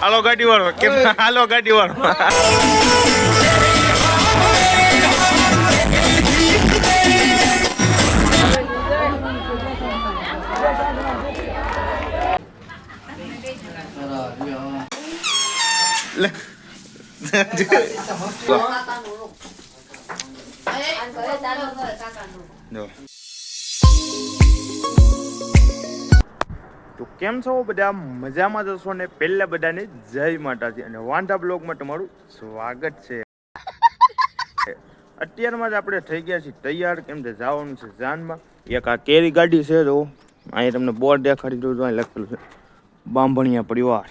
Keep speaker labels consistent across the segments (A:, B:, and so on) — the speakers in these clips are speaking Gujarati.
A: હાલો ગાડી વાળો. કેમ? હાલો ગાડી વાળો. લે. જો. તો કેમ છો બધા? મજામાં જશો ને? પહેલા બધાને જય માતાજી અને વાંધા બ્લોગમાં તમારું સ્વાગત છે. અત્યારમાં જ આપણે થઈ ગયા છીએ તૈયાર, કેમ કે જવાનું છે જાનમાં. એક આ કેરી ગાડી છે, જો. અહીંયા તમને બોર્ડ દેખાડી દઉં અહીં લખેલું છે, બાંભણિયા પરિવાર.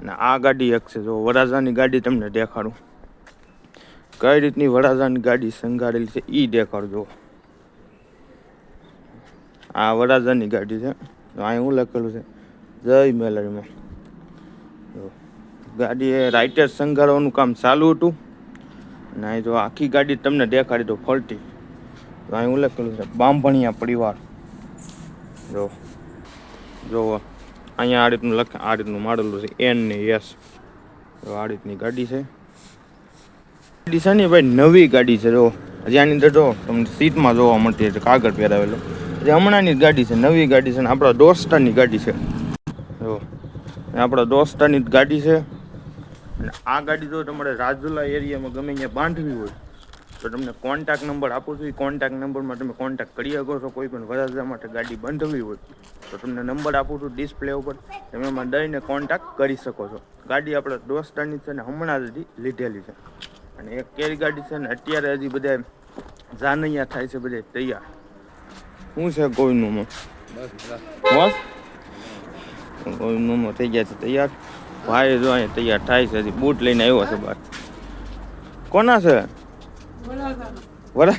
A: અને આ ગાડી એક છે, જો. વરાજાની ગાડી તમને દેખાડું. કઈ રીતની વરાજાની ગાડી સંગાડેલી છે એ દેખાડજો. આ વરાજાની ગાડી છે. અહીં હું લખેલું છે. જય મેલરીમાં જો, ગાડી એ રાઇટર સંઘારવાનું કામ ચાલુ હતું. અને અહીં જો આખી ગાડી તમને દેખાડી દો ફરતી. તો અહીં હું લખેલું છે, બાંભણિયા પરિવાર. જો જો, અહીંયા આ રીતનું લખ, આ રીતનું મારેલું છે એન ને તો આ રીતની ગાડી છે. ગાડી છે ને ભાઈ નવી ગાડી છે, જો. હજી અંદર જો તમને સીટમાં જોવા મળતી હશે કાગળ પહેરાવેલો. જે હમણાંની જ ગાડી છે, નવી ગાડી છે ને આપણા દોસ્તારની ગાડી છે. જો. આપણા દોસ્તારની જ ગાડી છે. અને આ ગાડી જો તમારે રાજુલા એરિયામાં ગમે ત્યાં બાંધવી હોય, તો તમને કોન્ટેક્ટ નંબર આપું છું. એ કોન્ટેક નંબરમાં તમે કોન્ટેક્ટ કરી શકો છો. કોઈ પણ વરાજા માટે ગાડી બાંધવી હોય, તો તમને નંબર આપું છું ડિસ્પ્લે ઉપર. તમે એમાં દઈને કોન્ટેક્ટ કરી શકો છો. ગાડી આપણા દોસ્તારની છે ને હમણાં જ લીધેલી છે. અને એક કેરી ગાડી છે ને અત્યારે હજી બધા જાનૈયા થાય છે બધા તૈયાર. શું છે કોઈનું માં? બસ કોઈનું થઈ ગયા છે તૈયાર. ભાઈ જો અહીંયા તૈયાર થાય છે હજી બૂટ લઈને આવ્યો છે બહાર. કોના છે? વરા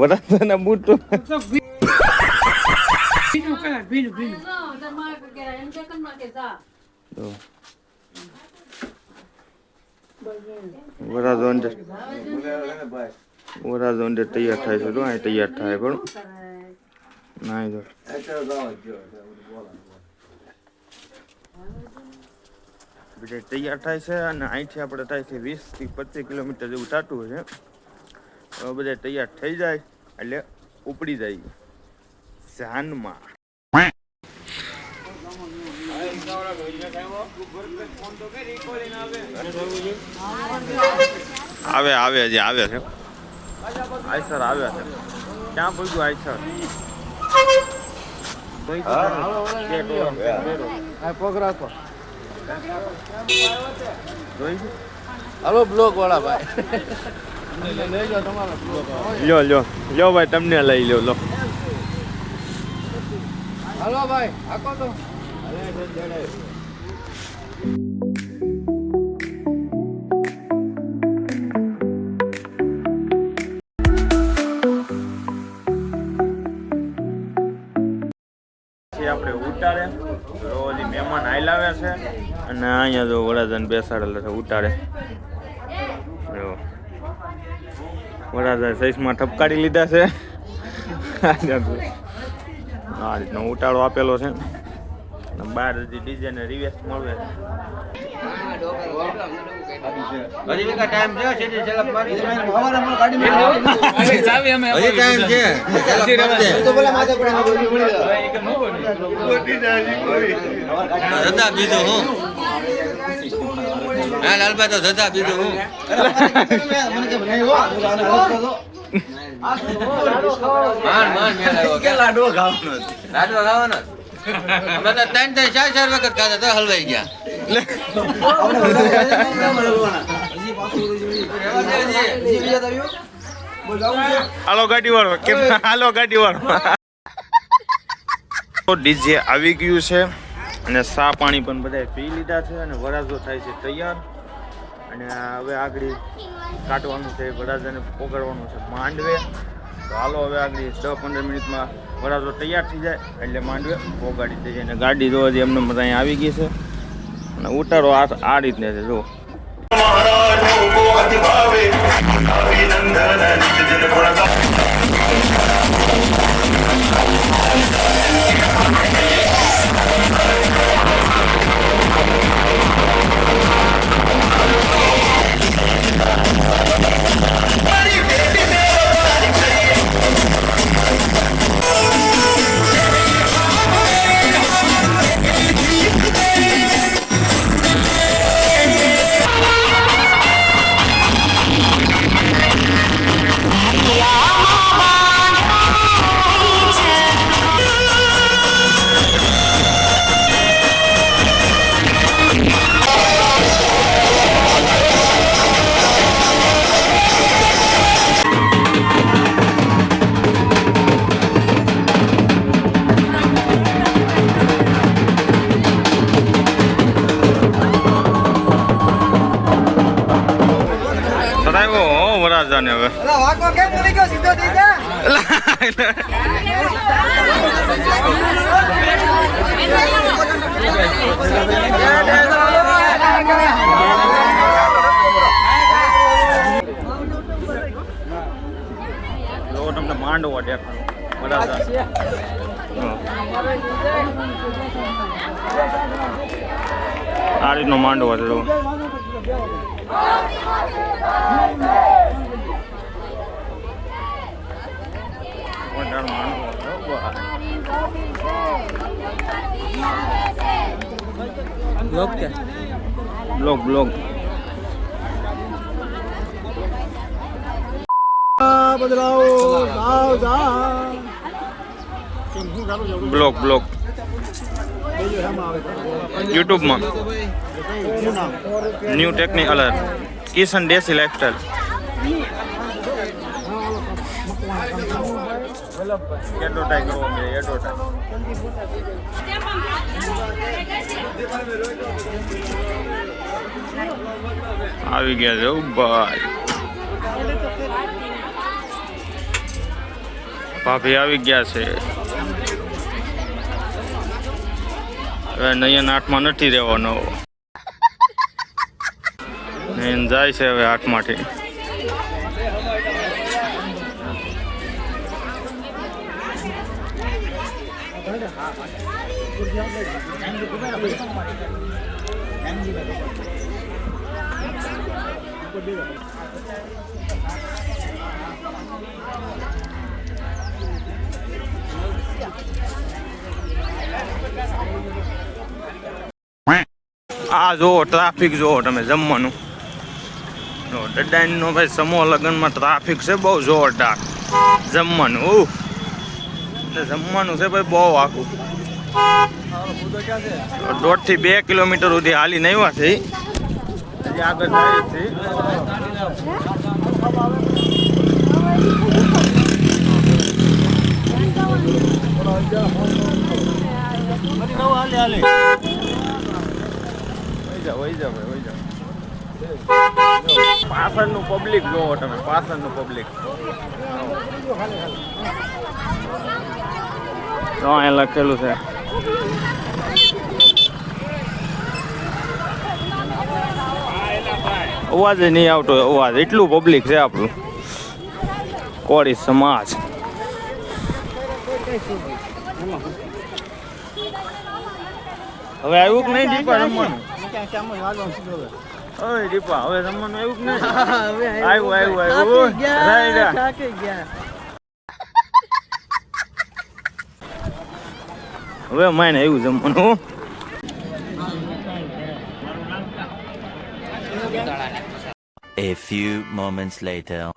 A: વરાજાના બૂટ. તો જો. વરાજો અંદર. વરાજો અંદર તૈયાર થાય છે જો, અહીં તૈયાર થાય પણ. ના જો તૈયાર થાય છે અને અહીંથી આપણે થાય છે વીસથી પચીસ કિલોમીટર જેવું થતું છે. હવે બધા તૈયાર થઈ જાય એટલે ઉપડી જાય. જાનમાં. આવે આવે હજી આવે છે. આયસર આવ્યા છે. ક્યાં પૂછ્યું આયસર
B: આ પગ રાખો.
A: જોઈ છે?
B: હાલો બ્લોક વાળા ભાઈ.
A: લ્યો લ્યો. લ્યો ભાઈ તમને લઈ લ્યો લો.
B: હલો ભાઈ આખો તો.
A: આપણે ઉતારે. ઓલી મહેમાન આવ્યા છે. અને અહીંયા જો વડાધન બેસાડેલા છે ઉતારે. જો. વડાજા સૈસમાં ઠપકારી લીધા છે. આ રીતનો ઉટાળો આપેલો છે. બહાર હજી ડીજે ને રિવેસ્ટ
B: હજી કા ટાઈમ છે? સીધી સેલફ મારી હવારે મને ગાડી માં હજી ટાઈમ છે. તો બોલા માથે પડે આ બોલી મળી જાય.
C: હું? હા લાલભાઈ તો ધંધા બીજું હું?
B: મને કે નહીં હો. આને હરખ કરો
C: માન માન મેળ કે? લાડવો ખાવાનો લાડવો ખાવાનો અમે તો ત્રણ ત્રણ ચાર ચાર વખત ખાધા, તો હલવાઈ ગયા.
A: હાલો ગાડી વાળો, કેમ? હાલો ગાડી વાળો. ડીજે આવી ગયું છે અને સા પાણી પણ બધાએ પી લીધા છે અને વરાજો થાય છે તૈયાર. અને હવે આગળ કાઢવાનું છે, વરાજાને પોગાડવાનું છે માંડવે. તો હાલો હવે આગળ દસ પંદર મિનિટમાં વડા તો તૈયાર થઈ જાય એટલે માંડવે પોગાડી દે છે અને ગાડી જો જે એમને બધા અહીંયા આવી ગઈ છે. અને ઉતારો આ આ રીતને છે જો
D: મહારાજ મજા ને
A: હવે તમને માંડવો દેખાડો આ રીતનો માંડવો છે જો કે. બ્લોક બ્લોક બ્લોક બ્લોક યુટ્યુબમાં new technique alert Kishan Desi lifestyle advertise કરવો મળે એડવર્ટાઈઝ આવી ગયા છે ભાઈ. ભાભી આવી ગયા છે. હવે નયન આઠમાં નથી રહેવાનો. નયન જાય છે હવે આઠમાંથી આ જુઓ ટ્રાફિક જુઓ તમે જમવાનું. જો ડડાઈનો ભાઈ સમૂહ લગ્નમાં ટ્રાફિક છે, બહુ જોરદાર. જમવાનું, ઉહ. જમવાનું છે ભાઈ બહુ આખું. દોઢથી બે કિલોમીટર સુધી હાલી નહીં છે. હજી આગળ જાય છે. પાછળનું પબ્લિક જોવો તમે પાછળનું પબ્લિક તો અહીંયા લખેલું છે. અવાજ નહીં આવતો અવાજ. એટલું પબ્લિક છે આપણું. કોળી સમાજ. હવે આવ્યું કે નહીં દીપા રમવાનું? ઓય દીપા, હવે રમવાનું આવ્યું કે નહીં? આવ્યું આવ્યું આવ્યું. હવે માયને આવ્યું જમવાનું.
D: Few moments later.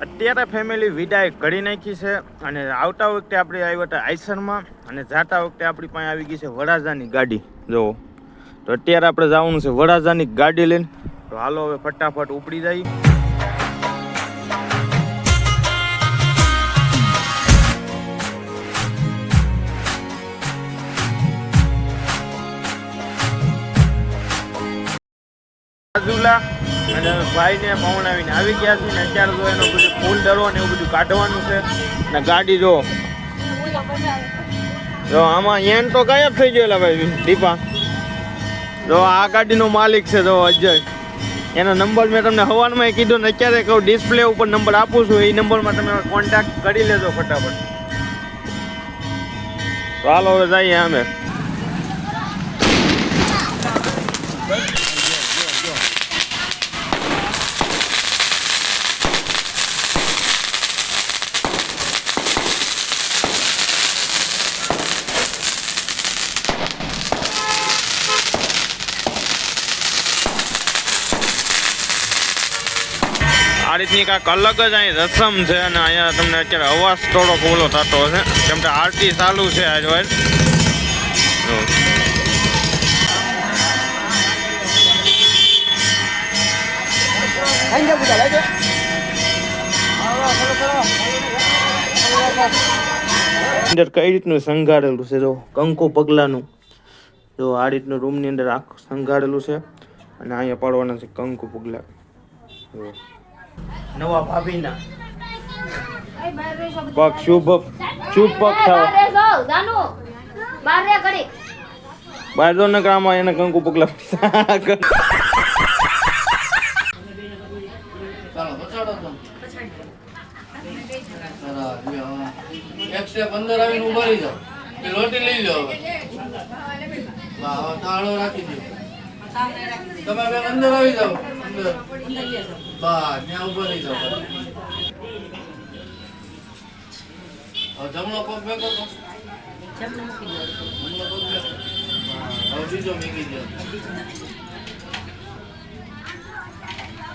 A: અત્યારે ફેમિલી વિદાય કરી નાખી છે અને આવતા વખતે આપણે આવ્યા હતા આઈસરમાં અને જાતા વખતે આપણી પાસે આવી ગઈ છે વડાજાની ગાડી, જુઓ. તો અત્યારે આપણે જવાનું છે વડાજાની ગાડી લઈને. તો હાલો હવે ફટાફટ ઉપડી જાય રાજુલા અને ભાઈને પવણાવીને આવી ગયા છે ને અત્યારે જો એનો બધું ફૂલ ડરો ને એવું બધું કાઢવાનું છે. ને ગાડી જો જો, આમાં એન તો ગાયબ થઈ ગયેલા ભાઈ, દીપા. જો, આ ગાડીનો માલિક છે, જો, અજય. એનો નંબર મેં તમને હવાનમાં કીધો ને અત્યારે કહું ડિસ્પ્લે ઉપર નંબર આપું છું એ નંબરમાં તમે કોન્ટેક્ટ કરી લેજો ફટાફટ. ચાલો હવે જઈએ અમે. રીતની કાંઈક અલગ જ અહીં રસમ છે અને અહીંયા તમને અત્યારે અવાજ થોડોક ઓલો થતો હશે. કેમ કે આરતી ચાલુ છે આજ વાર અંદર કઈ રીતનું સંઘારેલું છે? જો કંકુ પગલાનું. જો આ રીતનું રૂમની અંદર આખું સંઘારેલું છે. અને અહીંયા પાડવાના છે કંકુ પગલા. નવા ભાભીના. પગ શુભ શુભ પગ થવા. બહાર દો ને કામ એને કંકુ પગલા
E: એકસો પંદર આવીને ઊભા રહી જાઓ. રોટી લઈ જાઓ હવે. તાળો રાખી દો તમે અંદર આવી જાઓ. બસ ત્યાં ઊભા રહી જાઓ હવે જમણો પગ ભેગો ભેગો. હવે બીજો મૂકી દો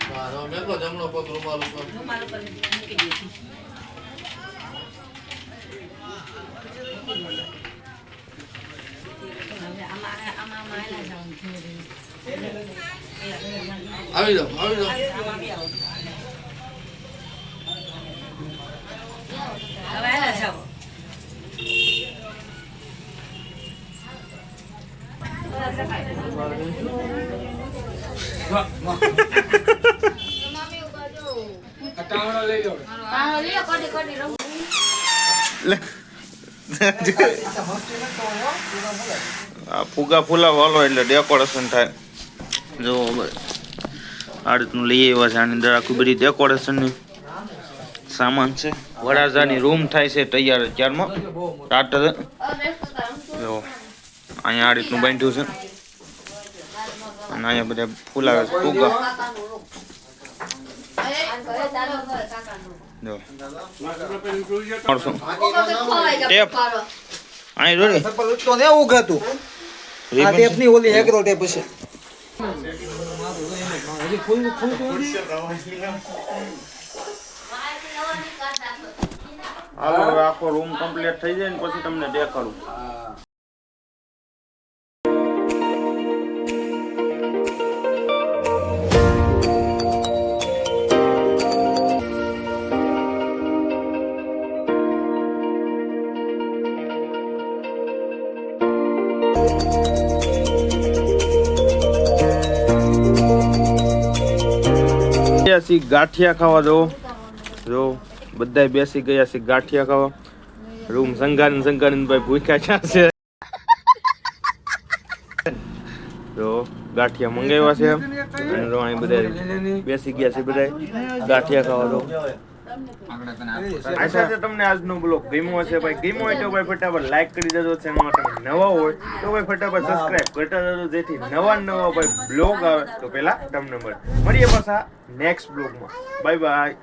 E: બસ, હવે ભેગો જમણો પગ રૂમાલ ઉપર. આવી જાઓ આવી જાઓ.
A: આ ફુગા ફૂલા વાલો એટલે ડેકોરેશન થાય. જો આ રીતનું લઈ આવ્યા છે, આની અંદર આખું બધી ડેકોરેશનની સામાન છે. વડાજાની રૂમ થાય છે તૈયાર અત્યારમાં. સ્ટાર્ટર જો. અહીંયા આ રીતનું બાંધ્યું છે. અને અહીંયા બધા ફૂલાવે છે ફૂગા જો. ટેપ. અહીં જોડે.
F: ને ઉગાતું આ ટેપની ઓલી એગ્રો ટેપ છે
A: હાલો હવે આખો રૂમ કમ્પ્લીટ થઈ જાય ને પછી તમને દેખાડું. બેસી ગાંઠિયા ખાવા જો જો બધા બેસી ગયા છે ગાંઠિયા ખાવા. રૂમ સંઘાન સંઘાન ભાઈ ભૂખ્યા ક્યાં છે. જો ગાંઠિયા મંગાવ્યા છે. અને બધા બેસી ગયા છે બધા ગાંઠિયા ખાવા તો આશા છે તમને આજનો બ્લોગ ગમ્યો હશે ભાઈ. ગમ્યો હોય તો ભાઈ ફટાફટ લાઈક કરી દેજો ચેનલમાં તમે નવા હોય તો ભાઈ ફટાફટ સબસ્ક્રાઇબ કરતા દેજો જેથી નવા નવા ભાઈ બ્લોગ આવે તો પહેલા તમને મળે. મળીએ પાછા નેક્સ્ટ બ્લોગમાં. Bye bye